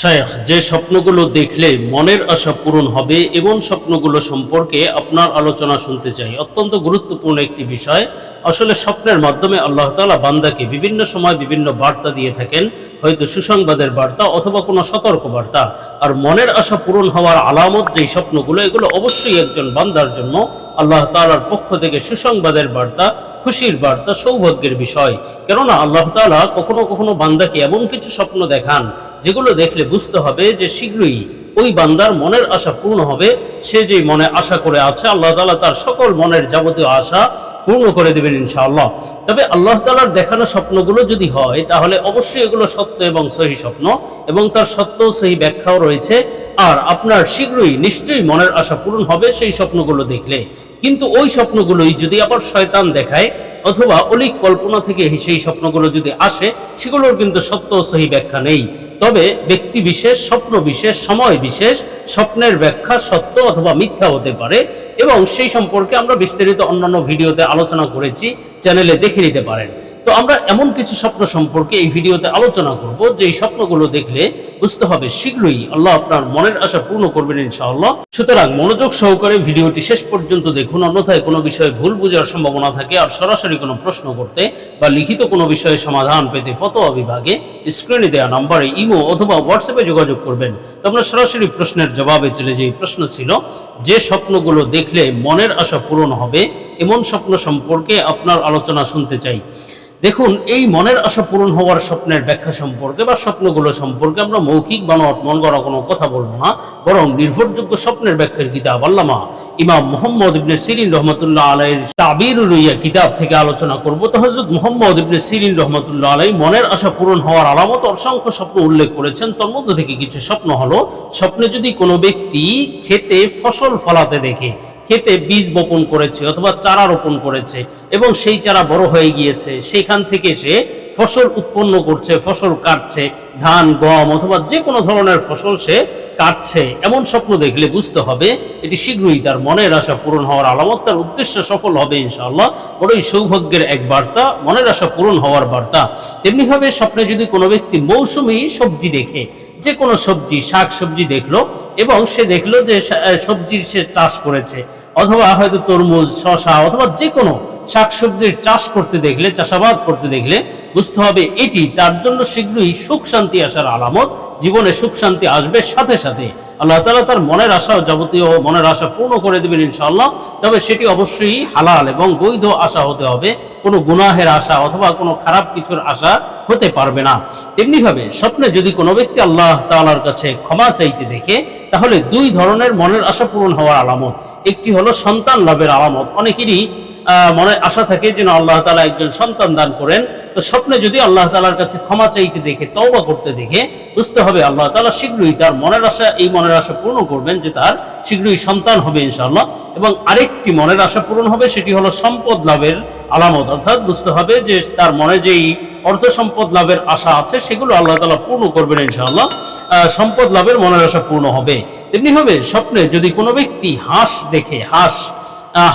শায়েখ, যে স্বপ্নগুলো দেখলে মনের আশা পূরণ হবে এমন স্বপ্নগুলো সম্পর্কে আপনার আলোচনা শুনতে চাই। অত্যন্ত গুরুত্বপূর্ণ একটি বিষয়। আসলে স্বপ্নের মাধ্যমে আল্লাহ তালা বান্দাকে বিভিন্ন সময় বিভিন্ন বার্তা দিয়ে থাকেন। হয়তো সুসংবাদের বার্তা অথবা কোনো সতর্ক বার্তা আর মনের আশা পূরণ হওয়ার আলামত যেই স্বপ্নগুলো, এগুলো অবশ্যই একজন বান্দার জন্য আল্লাহ তালার পক্ষ থেকে সুসংবাদের বার্তা, খুশির বার্তা, সৌভাগ্যের বিষয়। কেননা আল্লাহ তালা কখনো কখনো বান্দাকে এমন কিছু স্বপ্ন দেখান যেগুলো দেখলে বুঝতে হবে যে শীঘ্রই ওই বান্দার মনের আশা পূর্ণ হবে। সে যে মনে আশা করে আছে, আল্লাহ তাআলা তার সকল মনের যাবতীয় আশা পূর্ণ করে দেবেন ইনশাআল্লাহ। তবে আল্লাহ তাআলার দেখানো স্বপ্নগুলো যদি হয়, তাহলে অবশ্যই এগুলো সত্য এবং সহি স্বপ্ন এবং তার সত্য সেই ব্যাখ্যাও রয়েছে। আর আপনার শীঘ্রই নিশ্চয়ই মনের আশা পূরণ হবে সেই স্বপ্নগুলো দেখলে। কিন্তু ওই স্বপ্নগুলোই যদি আবার শয়তান দেখায় অথবা অলিক কল্পনা থেকে সেই স্বপ্নগুলো যদি আসে, সেগুলোর কিন্তু সত্য সহি ব্যাখ্যা নেই। তবে ব্যক্তি বিশেষ, স্বপ্ন বিশেষ, সময় বিশেষ, স্বপ্নের ব্যাখ্যা সত্য অথবা মিথ্যা হতে পারে এবং সেই সম্পর্কে আমরা বিস্তারিত অন্যান্য ভিডিওতে আলোচনা করেছি, চ্যানেলে দেখে নিতে পারেন। তো আমরা এমন কিছু স্বপ্ন সম্পর্কে এই ভিডিওতে আলোচনা করব যে এই স্বপ্নগুলো দেখলে বুঝতে হবে শীঘ্রই আল্লাহ আপনার মনের আশা পূর্ণ করবেন ইনশাআল্লাহ। সুতরাং মনোযোগ সহকারে ভিডিওটি শেষ পর্যন্ত দেখুন, অন্যথায় কোনো বিষয়ে ভুল বোঝার সম্ভাবনা থাকে আর সরাসরি কোনো প্রশ্ন করতে বা লিখিত কোনো বিষয়ে সমাধান পেতে ফতোয়া বিভাগে স্ক্রিনে দেওয়া নাম্বারে ইমো অথবা হোয়াটসঅ্যাপে যোগাযোগ করবেন। তো আমরা সরাসরি প্রশ্নের জবাবে চলে যাই। প্রশ্ন ছিল, যে স্বপ্নগুলো দেখলে মনের আশা পূরণ হবে, এমন স্বপ্ন সম্পর্কে আপনার আলোচনা শুনতে চাই। দেখুন, এই মনের আশা পূরণ হওয়ার স্বপ্নের ব্যাখ্যা সম্পর্কে বা স্বপ্নগুলো সম্পর্কে আমরা মৌখিক বা মন করা কোনো কথা বলব না, বরং নির্ভরযোগ্য স্বপ্নের ব্যাখ্যার কিতাব আল্লামা ইমাম মোহাম্মদ ইবনে সিরিন রহমতুল্লাহ আলাইয়ের তাবির রুইয়া কিতাব থেকে আলোচনা করব। তো হজরত মোহাম্মদ ইবনে সিরিন রহমতুল্লাহ আলাই মনের আশা পূরণ হওয়ার আলামত, অসংখ্য স্বপ্ন উল্লেখ করেছেন। তার মধ্যে থেকে কিছু স্বপ্ন হলো, স্বপ্নে যদি কোনো ব্যক্তি খেতে ফসল ফলাতে দেখে খেতে বীজ বপন করেছে অথবা চারা রোপণ করেছে এবং সেই চারা বড় হয়ে গিয়েছে, সেখান থেকে সে ফসল উৎপন্ন করছে, ফসল কাটছে, ধান, গম অথবা যে কোনো ধরনের ফসল সে কাটছে। এমন স্বপ্ন দেখলে বুঝতে হবে, এটি শীঘ্রই তার মনের আশা পূরণ হওয়ার আলামত, তার উদ্দেশ্য সফল হবে ইনশাআল্লাহ। বড়ই সৌভাগ্যের এক বার্তা, মনের আশা পূরণ হওয়ার বার্তা। তেমনিভাবে স্বপ্নে যদি কোনো ব্যক্তি মৌসুমি সবজি দেখে, যে কোনো সবজি শাক সবজি দেখল এবং সে দেখল যে সবজির সে চাষ করেছে অথবা হয়তো তরমুজ শশা অথবা যে কোনো শাকসবজির চাষ করতে দেখলে, চাষাবাদ করতে দেখলে বুঝতে হবে এটি তার জন্য শীঘ্রই সুখ শান্তি আসার আলামত। জীবনে সুখ শান্তি আসবে সাথে সাথে। আল্লাহ তালা তার মনের আশা যাবতীয় মনের আশা পূর্ণ করে দেবেন ইনশাআল্লাহ। তবে সেটি অবশ্যই হালাল এবং বৈধ আশা হতে হবে। কোনো গুনাহের আশা অথবা কোনো খারাপ কিছুর আশা হতে পারবে না। তেমনিভাবে স্বপ্নে যদি কোনো ব্যক্তি আল্লাহ তাআলার কাছে ক্ষমা চাইতে দেখে, তাহলে দুই ধরনের মনের আশা পূরণ হওয়ার আলামত। একটি হলো সন্তান লাভের আলামত। অনেকেরই মনে আশা থাকে যেন আল্লাহ তালা একজন সন্তান দান করেন। তো স্বপ্নে যদি আল্লাহ তালার কাছে ক্ষমা চাইতে দেখে, তওবা করতে দেখে, বুঝতে হবে আল্লাহ তালা শীঘ্রই তার মনের আশা, এই মনের আশা পূর্ণ করবেন যে তার শীঘ্রই সন্তান হবে ইনশাআল্লাহ। এবং আরেকটি মনের আশা পূরণ হবে, সেটি হলো সম্পদ লাভের আলামত। অর্থাৎ বুঝতে হবে যে তার মনে যেই অর্থ সম্পদ লাভের আশা আছে, সেগুলো আল্লাহ তালা পূর্ণ করবেন ইনশাআল্লাহ। সম্পদ লাভের মনের আশা পূর্ণ হবে। তেমনি হবে স্বপ্নে যদি কোনো ব্যক্তি হাঁস দেখে, হাঁস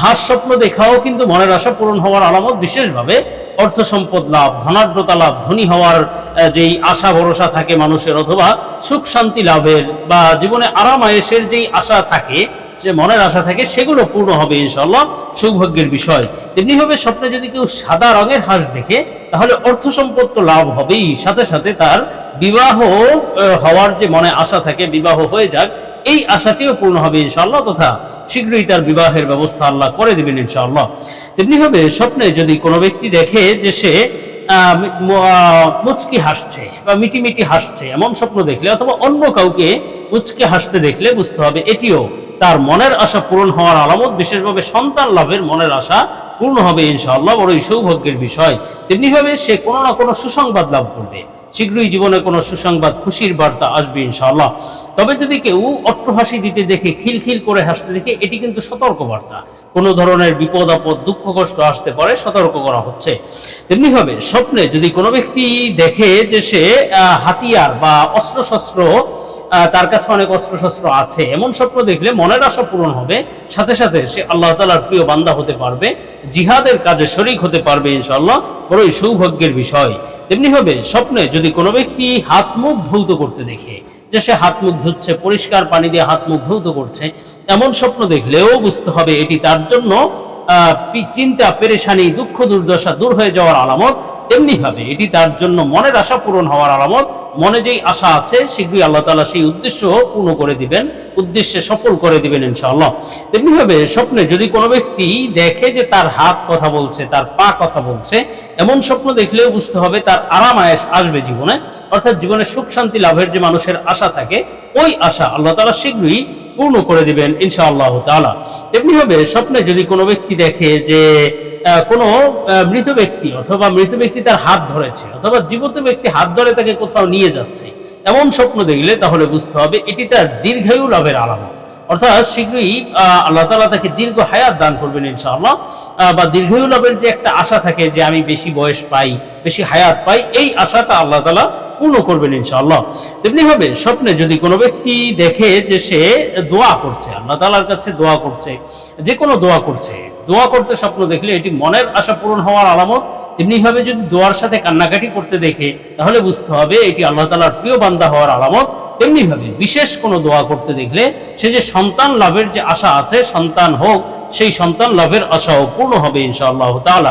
হাঁস স্বপ্ন দেখাও কিন্তু মনের আশা পূরণ হওয়ার আলামত, বিশেষভাবে অর্থ সম্পদ লাভ, ধনাঢ্যতা লাভ, ধনী হওয়ার যেই আশা ভরসা থাকে মানুষের, অথবা সুখ শান্তি লাভের, বা জীবনে আরাম আয়েসের যেই আশা থাকে, যে মনের আশা থাকে, সেগুলো পূর্ণ হবে ইনশাল্লাহ সৌভাগ্যের বিষয়। তেমনিভাবে স্বপ্নে যদি কেউ সাদা রঙের হাঁস দেখে, তাহলে অর্থ সম্পদ তো লাভ হবেই, সাথে সাথে তার বিবাহ হওয়ার যে মনে আশা থাকে, বিবাহ হয়ে যাক, এই আশাটিও পূর্ণ হবে ইনশাআল্লাহ তথা শীঘ্রই তার বিবাহের ব্যবস্থা আল্লাহ করে দেবেন ইনশাআল্লাহ। তেমনিভাবে স্বপ্নে যদি কোনো ব্যক্তি দেখে যে সে মুচকি হাসছে বা মিটিমিটি হাসছে, এমন স্বপ্ন দেখলে অথবা অন্য কাউকে মুচকি হাসতে দেখলে বুঝতে হবে এটিও তার মনের আশা পূরণ হওয়ার আলামত, বিশেষভাবে সন্তান লাভের মনের আশা পূর্ণ হবে ইনশাআল্লাহ, বড়ই সৌভাগ্যের বিষয়। তেমনিভাবে সে কোনো না কোনো সুসংবাদ লাভ করবে। শীঘ্রই জীবনে কোনো সুসংবাদ, খুশির বার্তা আসবে ইনশাআল্লাহ। তবে যদি কেউ অট্টহাসি দিতে দেখে, খিলখিল করে হাসতে দেখে, এটি কিন্তু সতর্ক বার্তা কোনো ধরনের বিপদ, আপদ, দুঃখ, কষ্ট আসতে পারে, সতর্ক করা হচ্ছে। তেমনি হবে স্বপ্নে যদি কোনো ব্যক্তি দেখে যে সে হাতিয়ার বা অস্ত্রশস্ত্র তার কাছে অনেক অস্ত্রশস্ত্র আছে। এমন স্বপ্ন দেখলে মনের আশা পূরণ হবে। সাথে সাথে সে আল্লাহ তালার প্রিয় বান্দা হতে পারবে। জিহাদের কাজে শরিক হতে পারবে ইনশাল্লাহ বড়ই সৌভাগ্যের বিষয়। তেমনি হবে স্বপ্নে যদি কোনো ব্যক্তি হাত মুখ ধৌত করতে দেখে, যে সে হাত মুখ ধুচ্ছে, পরিষ্কার পানি দিয়ে হাত মুখ ধৌত করছে, এমন স্বপ্ন দেখলেও বুঝতে হবে এটি তার জন্য চিন্তা, পেরেশানি, দুঃখ, দুর্দশা দূর হয়ে যাওয়ার আলামত। তেমনি ভাবে এটি তার জন্য মনের আশা পূরণ হওয়ার আলামত। মনে যেই আশা আছে, শীঘ্রই আল্লাহ তালা সেই উদ্দেশ্য পূর্ণ করে দিবেন, উদ্দেশ্যে সফল করে দিবেন ইনশাআল্লাহ। তেমনি ভাবে স্বপ্নে যদি কোনো ব্যক্তি দেখে যে তার হাত কথা বলছে, তার পা কথা বলছে, এমন স্বপ্ন দেখলেও বুঝতে হবে তার আরাম আয়াস আসবে জীবনে। অর্থাৎ জীবনে সুখ শান্তি লাভের যে মানুষের আশা থাকে, ওই আশা আল্লাহ তালা শীঘ্রই পূর্ণ করে দিবেন, ইনশাআল্লাহ তালা তেমনি হবে স্বপ্নে যদি কোনো ব্যক্তি দেখে যে কোনো মৃত ব্যক্তি অথবা মৃত ব্যক্তি তার হাত ধরেছে, অথবা জীবিত ব্যক্তি হাত ধরে তাকে কোথাও নিয়ে যাচ্ছে, এমন স্বপ্ন দেখলে তাহলে বুঝতে হবে এটি তার দীর্ঘায়ু লাভের আলামত। অর্থাৎ শীঘ্রই আল্লাহ তালা তাকে দীর্ঘ হায়াত দান করবেন ইনশাআল্লাহ। বা দীর্ঘায়ু লাভের যে একটা আশা থাকে যে আমি বেশি বয়স পাই, বেশি হায়াত পাই, এই আশাটা আল্লাহ তালা পূর্ণ করবেন ইনশাআল্লাহ। তেমনি হবে স্বপ্নে যদি কোনো ব্যক্তি দেখে যে সে দোয়া করছে, আল্লাহ তালার কাছে দোয়া করছে, যে কোনো দোয়া করছে, দোয়া করতে স্বপ্ন দেখলে এটি মনের আশা পূরণ হওয়ার আলামত তেমনি ভাবে যদি দোয়ার সাথে কান্নাকাটি করতে দেখে, তাহলে বুঝতে হবে এটি আল্লাহ তালার প্রিয় বান্দা হওয়ার আলামত। তেমনিভাবে বিশেষ কোনো দোয়া করতে দেখলে, সে যে সন্তান লাভের যে আশা আছে, সন্তান হোক, সেই সন্তান লাভের আশাও পূর্ণ হবে ইনশাআল্লাহ তাআলা।